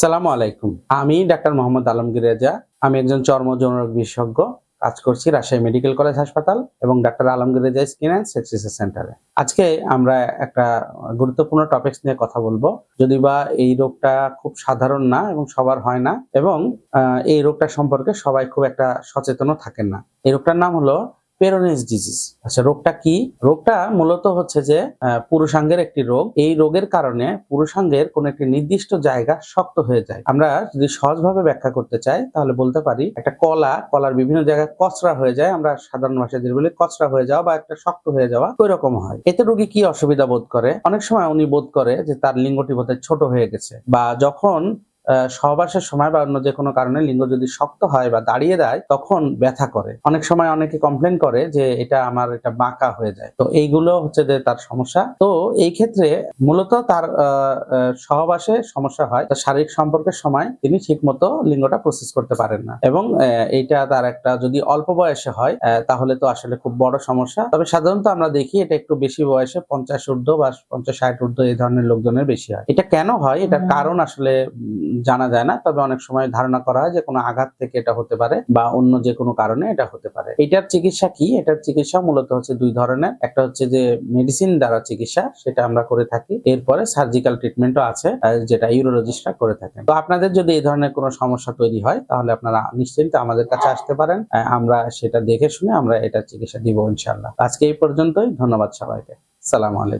সালামু আলাইকুম। আমি ডাক্তার মোহাম্মদ আলমগীর রেজা। আমি একজন চর্ম যৌনরোগ বিশেষজ্ঞ। কাজ করছি রাজশাহী মেডিকেল কলেজ হাসপাতাল এবং doctor Alamgir Reza skin and sex research সেন্টারে। আজকে আমরা একটা গুরুত্বপূর্ণ টপিকস নিয়ে কথা বলব। যদি বা এই রোগটা খুব সাধারণ না এবং সবার হয় না এবং এই রোগটা সম্পর্কে সবাই খুব একটা সচেতনও থাকেন না। এই রোগটার নাম হলো পেরোনিস ডিজিজ আচ্ছা রোগটা কি? রোগটা মূলত হচ্ছে যে পুরুষাঙ্গের একটি রোগ। এই রোগের কারণে পুরুষাঙ্গের কোন একটি নির্দিষ্ট জায়গা শক্ত হয়ে যায়। আমরা যদি সহজভাবে ব্যাখ্যা করতে চাই, তাহলে বলতে পারি, একটা কলা, কলার বিভিন্ন জায়গায় কচরা হয়ে যায়। আমরা সাধারণ ভাষায় যেটা বলি, কচরা হয়ে যাওয়া বা একটা শক্ত হয়ে যাওয়া ওই রকম হয়। এতে রোগী কি অসুবিধা বোধ করে? অনেক সময় উনি বোধ করে যে, তার লিঙ্গটি বোধহয় ছোট হয়ে গেছে বা যখন সহবাসের সময় বা অন্য যে কোনো কারণে লিঙ্গ যদি শক্ত হয় বা দাঁড়িয়ে দেয় তখন ব্যথা করে। অনেক সময় অনেকে কমপ্লেন করে যে এটা আমার এটা বাঁকা হয়ে যায়। তো এইগুলো হচ্ছে যে তার সমস্যা। তো এই ক্ষেত্রে মূলত তার সহবাসে সমস্যা হয়। তার শারীরিক সম্পর্কের সময় তিনি ঠিক মতো লিঙ্গটা প্রসেস করতে পারেন না। এবং এইটা তার একটা যদি অল্প বয়সে হয় তাহলে তো আসলে খুব বড় সমস্যা। তবে সাধারণত আমরা দেখি এটা একটু বেশি বয়সে পঞ্চাশ ঊর্ধ্ব বা পঞ্চাশ ষাট ঊর্ধ্ব এই ধরনের লোকজনের বেশি হয়। এটা কেন হয়? এটার কারণ আসলে জানা যায় না, তবে অনেক সময় ধারণা করা হয় যে কোনো আঘাত থেকে এটা হতে পারে বা অন্য যে কোনো কারণে এটা হতে পারে। এটার চিকিৎসা কি? এটার চিকিৎসা মূলত হচ্ছে দুই ধরনের। একটা হচ্ছে যে মেডিসিন দ্বারা চিকিৎসা, সেটা আমরা করে থাকি। এরপরে সার্জিক্যাল ট্রিটমেন্টও আছে যেটা ইউরোলজিস্টরা করে থাকেন। তো আপনাদের যদি এই ধরনের কোনো সমস্যা তৈরি হয়, তাহলে আপনারা নিশ্চিন্তে আমাদের কাছে আসতে পারেন। আমরা সেটা দেখে শুনে আমরা এটা চিকিৎসা দিব ইনশাল্লাহ আজকে এই পর্যন্তই। ধন্যবাদ সবাইকে। সালাম আলাইকুম।